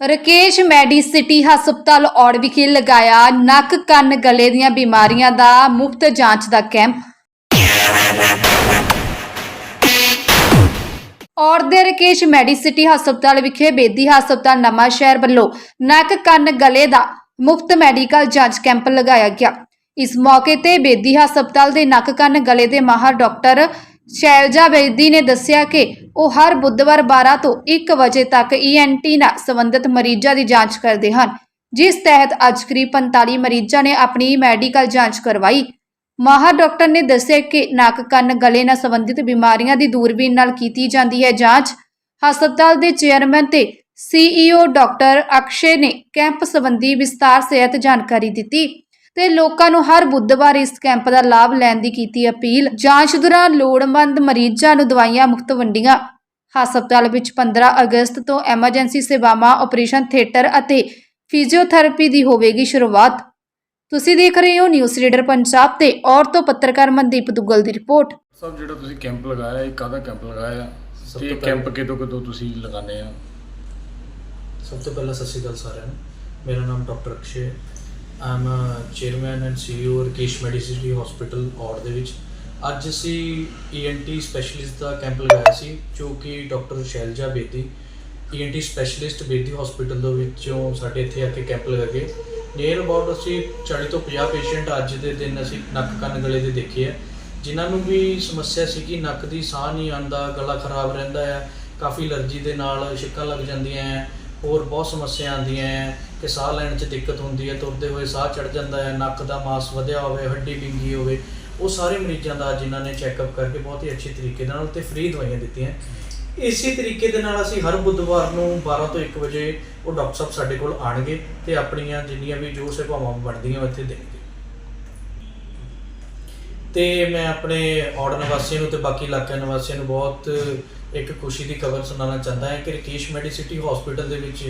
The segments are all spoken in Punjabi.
ਰਕੇਸ਼ ਮੈਡੀਸਿਟੀ ਹਸਪਤਾਲ ਔੜ ਵਿਖੇ ਲਗਾਇਆ ਨੱਕ ਕੰਨ ਗਲੇ ਦੀਆਂ ਬਿਮਾਰੀਆਂ ਦਾ ਮੁਫਤ ਜਾਂਚ ਦਾ ਕੈਂਪ। ਔੜ ਦੇ ਰਕੇਸ਼ ਮੈਡੀਸਿਟੀ ਹਸਪਤਾਲ ਵਿਖੇ ਬੇਦੀ ਹਸਪਤਾਲ ਨਵਾਂ ਸ਼ਹਿਰ ਵੱਲੋਂ ਨੱਕ ਕੰਨ ਗਲੇ ਦਾ ਮੁਫਤ ਮੈਡੀਕਲ ਜਾਂਚ ਕੈਂਪ ਲਗਾਇਆ ਗਿਆ। ਇਸ ਮੌਕੇ ਤੇ ਬੇਦੀ ਹਸਪਤਾਲ ਦੇ ਨੱਕ ਕੰਨ ਗਲੇ ਦੇ ਮਾਹਰ ਡਾਕਟਰ ਸ਼ੈਲਜਾ ਬੇਦੀ ਨੇ ਦੱਸਿਆ ਕਿ ਉਹ ਹਰ ਬੁੱਧਵਾਰ 12 ਤੋਂ 1 ਵਜੇ ਤੱਕ ਈਐਨਟੀ ਨਾਲ ਸੰਬੰਧਿਤ ਮਰੀਜ਼ਾਂ ਦੀ ਜਾਂਚ ਕਰਦੇ ਹਨ, ਜਿਸ ਤਹਿਤ ਅੱਜ ਕਰੀਬ 45 ਮਰੀਜ਼ਾਂ ਨੇ ਆਪਣੀ ਮੈਡੀਕਲ ਜਾਂਚ ਕਰਵਾਈ। ਮਾਹਰ ਡਾਕਟਰ ਨੇ ਦੱਸਿਆ ਕਿ ਨੱਕ, ਕੰਨ, ਗਲੇ ਨਾਲ ਸੰਬੰਧਿਤ ਬਿਮਾਰੀਆਂ ਦੀ ਦੂਰਬੀਨ ਨਾਲ ਕੀਤੀ ਜਾਂਦੀ ਹੈ ਜਾਂਚ। ਹਸਪਤਾਲ ਦੇ ਚੇਅਰਮੈਨ ਤੇ ਸੀਈਓ ਡਾਕਟਰ ਅਕਸ਼ੇ ਨੇ ਕੈਂਪ ਸੰਬੰਧੀ ਵਿਸਤਾਰ ਸਹਿਤ ਜਾਣਕਾਰੀ ਦਿੱਤੀ। ਤੇ ਲੋਕਾਂ ਨੂੰ ਹਰ ਬੁੱਧਵਾਰ ਇਸ ਕੈਂਪ ਦਾ ਲਾਭ ਲੈਣ ਦੀ ਕੀਤੀ ਅਪੀਲ। ਜਾਂਚ ਦੌਰਾਨ ਲੋੜਵੰਦ ਮਰੀਜ਼ਾਂ ਨੂੰ ਦਵਾਈਆਂ ਮੁਫਤ ਵੰਡੀਆਂ। ਹਸਪਤਾਲ ਵਿੱਚ 15 ਅਗਸਤ ਤੋਂ ਐਮਰਜੈਂਸੀ ਸੇਵਾਵਾਂ ਆਪਰੇਸ਼ਨ ਥੀਏਟਰ ਅਤੇ ਫਿਜ਼ੀਓਥੈਰੇਪੀ ਦੀ ਹੋਵੇਗੀ ਸ਼ੁਰੂਆਤ। ਤੁਸੀਂ ਦੇਖ ਰਹੇ ਹੋ ਨਿਊਜ਼ ਰੀਡਰ ਪੰਜਾਬ ਤੇ ਔਰ ਤੋਂ ਪੱਤਰਕਾਰ ਮਨਦੀਪ ਦੁੱਗਲ ਦੀ ਰਿਪੋਰਟ। ਸਭ ਜਿਹੜਾ ਤੁਸੀਂ ਕੈਂਪ ਲਗਾਇਆ ਇਹ ਕਾਹਦਾ ਕੈਂਪ ਲਗਾਇਆ? ਸਭ ਤੇ ਇਹ ਤੋਂ ਕੈਂਪ ਕਿਦੋਂ ਕਿਦੋਂ ਤੁਸੀਂ ਲਗਾਉਂਦੇ ਆ? ਸਭ ਤੋਂ ਪਹਿਲਾਂ ਸਤਿ ਸ਼੍ਰੀ ਅਕਾਲ ਸਾਰਿਆਂ ਨੂੰ। ਮੇਰਾ ਨਾਮ doctor Akshay Aam chairman and CEO Rakesh Medicity hospital Aur ਦੇ ਵਿੱਚ। ਅੱਜ ਅਸੀਂ ਈਐਨਟੀ ਸਪੈਸ਼ਲਿਸਟ ਦਾ ਕੈਂਪ ਲਗਾਇਆ ਸੀ, ਜੋ ਕਿ doctor Shailja Bedi ENT specialist Bedi hospital ਦੇ ਵਿੱਚੋਂ ਸਾਡੇ ਇੱਥੇ ਆ ਕੇ ਕੈਂਪ ਲਗਾ ਕੇ। ਨੀਅਰ ਅਬਾਊਟ ਅਸੀਂ 40 ਤੋਂ 50 ਪੇਸ਼ੈਂਟ ਅੱਜ ਦੇ ਦਿਨ ਅਸੀਂ ਨੱਕ ਕੰਨ ਗਲੇ ਦੇ ਦੇਖੇ ਆ। ਜਿਨ੍ਹਾਂ ਨੂੰ ਵੀ ਸਮੱਸਿਆ ਸੀ ਕਿ ਨੱਕ ਦੀ ਸਾਹ ਨਹੀਂ ਆਉਂਦਾ, ਗਲਾ ਖਰਾਬ ਰਹਿੰਦਾ ਹੈ ਕਾਫੀ ਅਲਰਜੀ ਦੇ ਨਾਲ ਛਿੱਕਾਂ ਲੱਗ ਜਾਂਦੀਆਂ ਹੈ ਹੋਰ ਬਹੁਤ ਸਮੱਸਿਆ ਆਉਂਦੀਆਂ ਹੈ ਕਿ ਸਾਹ ਲੈਣ 'ਚ ਦਿੱਕਤ ਹੁੰਦੀ ਹੈ, ਤੁਰਦੇ ਹੋਏ ਸਾਹ ਚੜ ਜਾਂਦਾ ਹੈ, ਨੱਕ ਦਾ ਮਾਸ ਵਧਿਆ ਹੋਵੇ, ਹੱਡੀ ਵਿੰਗੀ ਹੋਵੇ, ਉਹ ਸਾਰੇ ਮਰੀਜ਼ਾਂ ਦਾ ਜਿਨ੍ਹਾਂ ਨੇ ਚੈੱਕਅਪ ਕਰਕੇ ਬਹੁਤ ਹੀ ਅੱਛੇ ਤਰੀਕੇ ਨਾਲ ਤੇ ਫ੍ਰੀ ਦਵਾਈਆਂ ਦਿੱਤੀਆਂ ਇਸੇ ਤਰੀਕੇ ਦੇ ਨਾਲ ਅਸੀਂ ਹਰ ਬੁੱਧਵਾਰ ਨੂੰ 12 ਤੋਂ 1 ਵਜੇ ਉਹ ਡਾਕਟਰ ਸਾਹਿਬ ਸਾਡੇ ਕੋਲ ਆਣਗੇ ਤੇ ਆਪਣੀਆਂ ਜਿੰਨੀਆਂ ਵੀ ਜੋ ਸੇਵਾਵਾਂ ਬਣਦੀਆਂ ਉਹ ਇੱਥੇ ਦੇਣਗੇ। ਤੇ ਮੈਂ ਆਪਣੇ ਔੜ ਨਿਵਾਸੀਆਂ ਨੂੰ ਤੇ ਬਾਕੀ ਇਲਾਕਿਆਂ ਨਿਵਾਸੀਆਂ ਨੂੰ ਬਹੁਤ ਇੱਕ ਖੁਸ਼ੀ ਦੀ ਖਬਰ ਸੁਣਾਉਣਾ ਚਾਹੁੰਦਾ ਹਾਂ ਕਿ ਰਕੇਸ਼ ਮੈਡੀਸਿਟੀ ਹਸਪੀਟਲ ਦੇ ਵਿੱਚ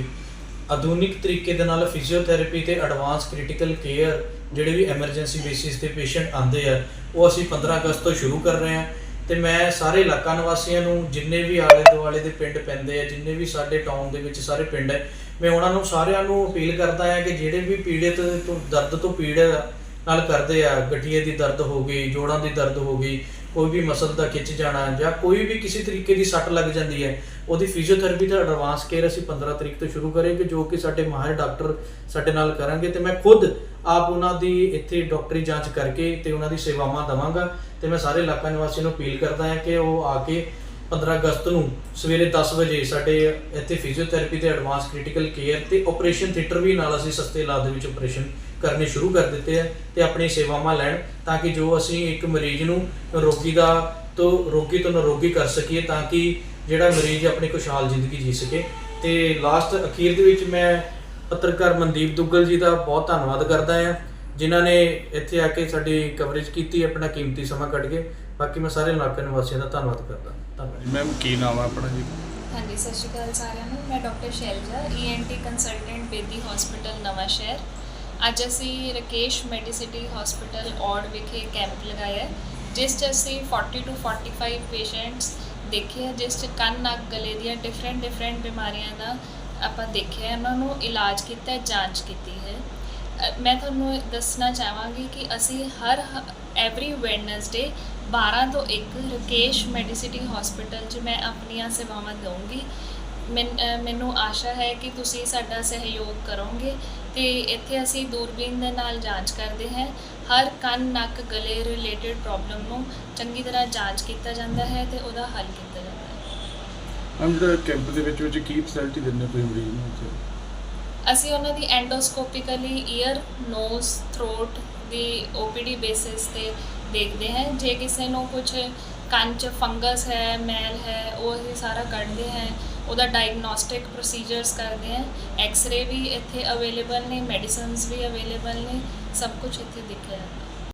ਆਧੁਨਿਕ ਤਰੀਕੇ ਦੇ ਨਾਲ ਫਿਜ਼ੀਓਥੈਰੇਪੀ ਤੇ ਐਡਵਾਂਸ ਕ੍ਰਿਟੀਕਲ ਕੇਅਰ ਜਿਹੜੇ ਵੀ ਐਮਰਜੈਂਸੀ ਬੇਸਿਸ ਤੇ ਪੇਸ਼ੈਂਟ ਆਉਂਦੇ ਆ, ਉਹ ਅਸੀਂ 15 ਅਗਸਤ ਤੋਂ ਸ਼ੁਰੂ ਕਰ ਰਹੇ ਹਾਂ ਤੇ ਮੈਂ ਸਾਰੇ ਇਲਾਕਾ ਨਿਵਾਸੀਆਂ ਨੂੰ ਜਿੰਨੇ ਵੀ ਆਲੇ ਦੁਆਲੇ ਦੇ ਪਿੰਡ ਪੈਂਦੇ ਆ, ਜਿੰਨੇ ਵੀ ਸਾਡੇ ਟਾਊਨ ਦੇ ਵਿੱਚ ਸਾਰੇ ਪਿੰਡ ਹੈ ਮੈਂ ਉਹਨਾਂ ਨੂੰ ਸਾਰਿਆਂ ਨੂੰ ਅਪੀਲ ਕਰਦਾ ਹਾਂ ਕਿ ਜਿਹੜੇ ਵੀ ਪੀੜਿਤ ਤੋਂ, ਦਰਦ ਤੋਂ ਪੀੜ ਨਾਲ ਕਰਦੇ ਆ, ਗਠੀਏ ਦੀ ਦਰਦ ਹੋ ਗਈ, ਜੋੜਾਂ ਦੀ ਦਰਦ ਹੋ ਗਈ ਕੋਈ ਵੀ ਮਸਲ ਦਾ ਖਿੱਚ ਜਾਣਾ ਜਾਂ ਕੋਈ ਵੀ ਕਿਸੇ ਤਰੀਕੇ ਦੀ ਸੱਟ ਲੱਗ ਜਾਂਦੀ ਹੈ, ਉਹਦੀ ਫਿਜ਼ੀਓਥੈਰੇਪੀ ਦਾ ਐਡਵਾਂਸ ਕੇਅਰ ਅਸੀਂ 15 ਤਰੀਕ ਤੋਂ ਸ਼ੁਰੂ ਕਰਾਂਗੇ, ਜੋ ਕਿ ਸਾਡੇ ਮਾਹਿਰ ਡਾਕਟਰ ਸਾਡੇ ਨਾਲ ਕਰਾਂਗੇ ਤੇ ਮੈਂ ਖੁਦ ਆਪ ਉਹਨਾਂ ਦੀ ਇੱਥੇ ਡਾਕਟਰੀ ਜਾਂਚ ਕਰਕੇ ਤੇ ਉਹਨਾਂ ਦੀ ਸੇਵਾਵਾਂ ਦਵਾਂਗਾ ਤੇ ਮੈਂ ਸਾਰੇ ਇਲਾਕਾ ਨਿਵਾਸੀਆਂ ਨੂੰ ਅਪੀਲ ਕਰਦਾ ਹਾਂ ਕਿ ਉਹ ਆ ਕੇ 15 ਅਗਸਤ ਨੂੰ ਸਵੇਰੇ 10 ਵਜੇ ਸਾਡੇ ਇੱਥੇ ਫਿਜ਼ੀਓਥੈਰੇਪੀ ਤੇ ਐਡਵਾਂਸ ਕ੍ਰਿਟੀਕਲ ਕੇਅਰ ਤੇ ਆਪਰੇਸ਼ਨ ਥੀਏਟਰ ਵੀ ਨਾਲ ਅਸੀਂ ਸਸਤੇ ਇਲਾਜ ਦੇ ਵਿੱਚ ਆਪਰੇਸ਼ਨ ਕਰਨੇ ਸ਼ੁਰੂ ਕਰ ਦਿੱਤੇ ਆ ਤੇ ਆਪਣੀ ਸੇਵਾਵਾਂ ਲੈਣ ਤਾਂ ਕਿ ਜੋ ਅਸੀਂ ਇੱਕ ਮਰੀਜ਼ ਨੂੰ ਰੋਗੀ ਦਾ ਤੋਂ ਰੋਗੀ ਤੋਂ ਨਿਰੋਗੀ ਕਰ ਸਕੀਏ ਤਾਂ ਕਿ ਜਿਹੜਾ ਮਰੀਜ਼ ਆਪਣੀ ਖੁਸ਼ਹਾਲ ਜ਼ਿੰਦਗੀ ਜੀ ਸਕੇ। ਤੇ ਲਾਸਟ ਅਖੀਰ ਦੇ ਵਿੱਚ ਮੈਂ ਪੱਤਰਕਾਰ ਮਨਦੀਪ ਦੁੱਗਲ ਜੀ ਦਾ ਬਹੁਤ ਧੰਨਵਾਦ ਕਰਦਾ ਹਾਂ ਜਿਨ੍ਹਾਂ ਨੇ ਇੱਥੇ ਆ ਕੇ ਸਾਡੀ ਕਵਰੇਜ ਕੀਤੀ, ਆਪਣਾ ਕੀਮਤੀ ਸਮਾਂ ਕੱਢ ਕੇ। ਬਾਕੀ ਮੈਂ ਸਾਰੇ ਇਲਾਕੇ ਨਿਵਾਸੀਆਂ ਦਾ ਧੰਨਵਾਦ ਕਰਦਾ। ਧੰਨਵਾਦ। ਮੈਮ ਕੀ ਨਾਮ ਹੈ ਆਪਣਾ ਜੀ? ਹਾਂਜੀ ਸਤਿ ਸ਼੍ਰੀ ਅਕਾਲ ਸਾਰਿਆਂ ਨੂੰ। ਮੈਂ doctor Shailja ENT consultant Bedi hospital Nawan Shahr. ਅੱਜ ਅਸੀਂ ਰਕੇਸ਼ ਮੈਡੀਸਿਟੀ ਹਸਪੀਟਲ ਔੜ ਵਿਖੇ ਕੈਂਪ ਲਗਾਇਆ ਹੈ, ਜਿਸ 'ਚ ਅਸੀਂ 40 ਟੂ 45 ਪੇਸ਼ੈਂਟਸ ਦੇਖੇ ਆ ਜਿਸ 'ਚ ਕੰਨ ਨੱਕ ਗਲੇ ਦੀਆਂ ਡਿਫਰੈਂਟ ਡਿਫਰੈਂਟ ਬਿਮਾਰੀਆਂ ਦਾ ਆਪਾਂ ਦੇਖਿਆ ਉਹਨਾਂ ਨੂੰ ਇਲਾਜ ਕੀਤਾ ਹੈ, ਜਾਂਚ ਕੀਤੀ ਹੈ। ਮੈਂ ਤੁਹਾਨੂੰ ਦੱਸਣਾ ਚਾਹਾਂਗੀ ਕਿ ਅਸੀਂ ਹਰ ਐਵਰੀ ਵੈਡਨਸਡੇ 12 ਤੋਂ 1 ਰਕੇਸ਼ ਮੈਡੀਸਿਟੀ ਹਸਪੀਟਲ 'ਚ ਮੈਂ ਆਪਣੀਆਂ ਸੇਵਾਵਾਂ ਦਊਂਗੀ। ਮੈਨ- ਆਸ਼ਾ ਹੈ ਕਿ ਤੁਸੀਂ ਸਾਡਾ ਸਹਿਯੋਗ ਕਰੋਗੇ ਤੇ ਇੱਥੇ ਅਸੀਂ ਦੂਰਬੀਨ ਦੇ ਨਾਲ ਜਾਂਚ ਕਰਦੇ ਹਾਂ। ਹਰ ਕੰਨ ਨੱਕ ਗਲੇ ਰਿਲੇਟਡ ਪ੍ਰੋਬਲਮ ਨੂੰ ਚੰਗੀ ਤਰ੍ਹਾਂ ਜਾਂਚ ਕੀਤਾ ਜਾਂਦਾ ਹੈ ਤੇ ਉਹਦਾ ਹੱਲ ਕੀਤਾ ਜਾਂਦਾ ਹੈ। ਮੈਮ ਜਿਹੜਾ ਕੈਂਪ ਦੇ ਵਿੱਚ ਵਿੱਚ ਕੀ ਫੈਸਿਲਿਟੀ ਦਿੰਦੇ ਕੋਈ ਮਰੀਜ਼ ਨੂੰ? ਅਸੀਂ ਉਹਨਾਂ ਦੀ ਐਂਡੋਸਕੋਪਿਕਲੀ ਈਅਰ ਨੋਜ਼ ਥਰੋਟ ਦੀ ਓਪੀਡੀ ਬੇਸਿਸ ਤੇ ਦੇਖਦੇ ਹੈ। ਜੇ ਕਿਸੇ ਨੂੰ ਕੁਝ ਕੰਨ 'ਚ ਫੰਗਸ ਹੈ, ਮੈਲ ਹੈ, ਉਹ ਅਸੀਂ ਸਾਰਾ ਕੱਢਦੇ ਹੈ, ਉਹਦਾ ਡਾਇਗਨੋਸਟਿਕ ਪ੍ਰੋਸੀਜਰਸ ਕਰਦੇ ਹੈ। ਐਕਸ-ਰੇ ਵੀ ਇੱਥੇ ਅਵੇਲੇਬਲ ਨੇ ਮੈਡੀਸਿਨਸ ਵੀ ਅਵੇਲੇਬਲ ਨੇ, ਸਭ ਕੁਝ ਇੱਥੇ ਦਿਖਿਆ ਜਾਂਦਾ।